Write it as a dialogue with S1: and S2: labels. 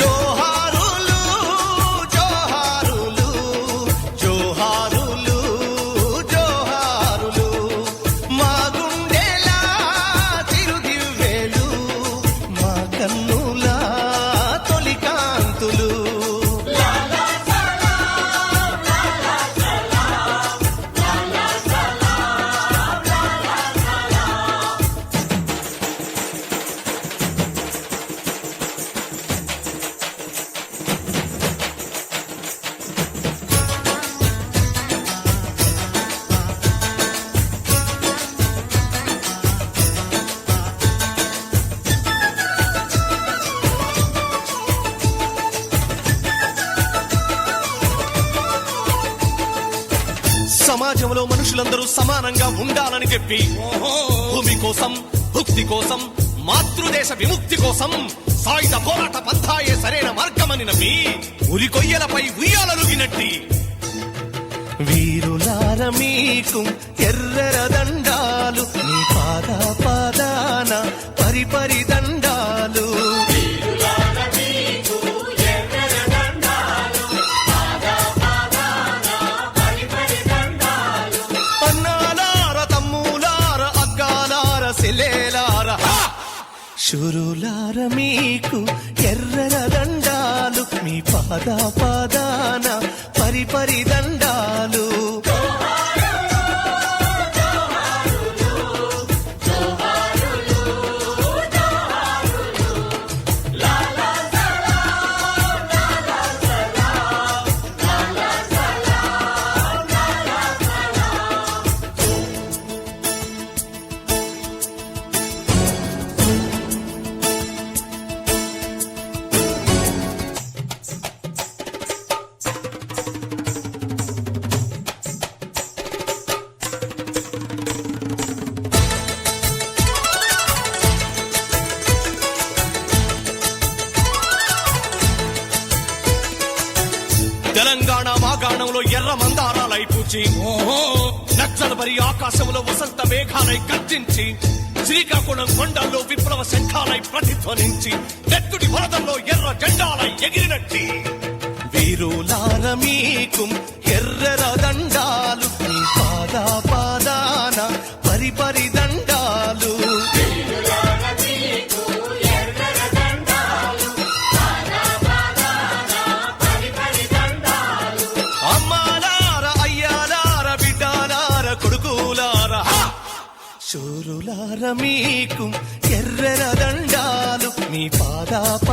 S1: yo సమాజంలో మనుషులందరూ సమానంగా ఉండాలని చెప్పి భూమి కోసం భుక్తి కోసం మాతృదేశ విముక్తి కోసం సాయుధ పోరాట పంథాయే సరైన మార్గమని నమ్మి ఉరి కొయ్యలపై ఉయ్యాలలుగినట్టి వీరులార మీకు ఎర్రర దండాలు నీ పాద పాదాన పరిపరి శురులార మీకు ఎర్రర దండాలు మీ పాద పాదాన పరిపరి దండాలు. మాగాణంలో ఎర్ర మందారాలై పూచి. నచ్చలబరి ఆకాశంలో వసంత మేఘాలై గర్జించి శ్రీకాకుళం కొండల్లో విప్లవ శంఖాలై ప్రతిధ్వనించి నెత్తుడి వరదల్లో ఎర్ర జెండాలై ఎగిరినట్టి. వీరులార మీకు శూరులార మీకు ఎర్రర దండాలు మీ పాదాప